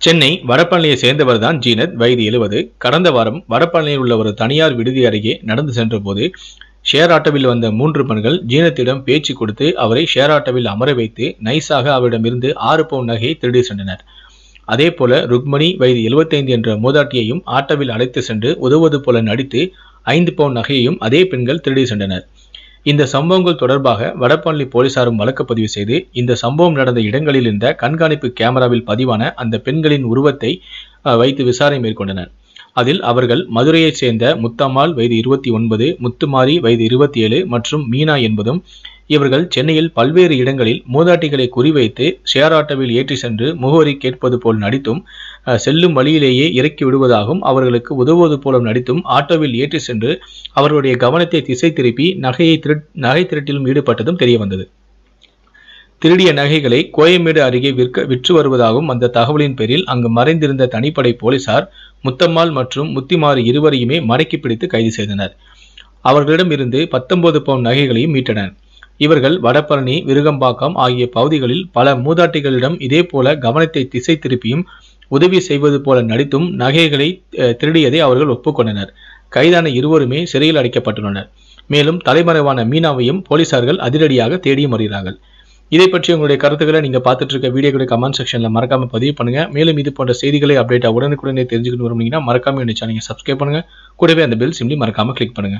சென்னை வடபழனியை சேர்ந்தவர் தான் ஜீனத். வயது எழுவது கடந்த வாரம் வடபழனியில் உள்ள ஒரு தனியார் விடுதி அருகே நடந்து சென்றபோது ஷேர் ஆட்டோவில் வந்த மூன்று பெண்கள் ஜீனத்திடம் பேச்சு கொடுத்து அவரை ஷேர் ஆட்டோவில் அமர வைத்து நைஸாக அவரிடமிருந்து ஆறு பவுன் நகையை திருடி சென்றனர். அதே போல ருக்மணி வயது 75 என்ற மூதாட்டியையும் ஆட்டோவில் அழைத்து சென்று உதவுவது போல நடித்து ஐந்து பவுன் நகையையும் அதே பெண்கள் திருடி சென்றனர். இந்த சம்பவங்கள் தொடர்பாக வடபழனி போலீசாரும் வழக்கு பதிவு செய்து இந்த சம்பவம் நடந்த இடங்களில் இருந்த கண்காணிப்பு கேமராவில் பதிவான அந்த பெண்களின் உருவத்தை வைத்து விசாரணை மேற்கொண்டனர். அதில் அவர்கள் மதுரையைச் சேர்ந்த முத்தம்மாள் வயது இருபத்தி ஒன்பது முத்துமாரி வயது இருபத்தி ஏழு மற்றும் மீனா என்பதும் இவர்கள் சென்னையில் பல்வேறு இடங்களில் மூதாட்டிகளை குறிவைத்து ஷேர் ஆட்டோவில் ஏற்றி சென்று முகவரி கேட்பது போல் நடித்தும் செல்லும் வழியிலேயே இறக்கி விடுவதாகவும் அவர்களுக்கு உதவுவது போல நடித்தும் ஆட்டோவில் ஏற்றி சென்று அவர்களுடைய கவனத்தை திசை திருப்பி நகையை திரு நகை திருட்டிலும் ஈடுபட்டதும் தெரிய வந்தது. திருடிய நகைகளை கோயம்பேடு அருகே விற்க விற்று வருவதாகவும் அந்த தகவலின் பேரில் அங்கு மறைந்திருந்த தனிப்படை போலீசார் முத்தம்மாள் மற்றும் முத்திமாறு இருவரையுமே மடக்கி பிடித்து கைது செய்தனர். அவர்களிடம் இருந்து பத்தொன்பது பவுன் நகைகளையும் மீட்டனர். இவர்கள் வடபழனி விருகம்பாக்கம் ஆகிய பகுதிகளில் பல மூதாட்டிகளிடம் இதே போல கவனத்தை திசை திருப்பியும் உதவி செய்வது போல நடித்தும் நகைகளை திருடியதை அவர்கள் ஒப்புக்கொண்டனர். கைதான இருவருமே சிறையில் அடைக்கப்பட்டுள்ளனர். மேலும் தலைமறைவான மீனாவையும் போலீசார்கள் அதிரடியாக தேடியும் வருகிறார்கள் இதை பற்றி உங்களுடைய கருத்துக்களை நீங்கள் பார்த்துட்டு இருக்க வீடியோக்களை கமெண்ட் செக்ஷனில் மறக்காம பதிவு பண்ணுங்க. மேலும் இது போன்ற செய்திகளை அப்டேட்டாக உடனுக்குடனே தெரிஞ்சுக்கணும் விரும்புனீங்கன்னா மறக்காம இந்த சேனலை சப்ஸ்கிரைப் பண்ணுங்க. கூடவே அந்த பெல் சிம்லி மறக்காம கிளிக் பண்ணுங்க.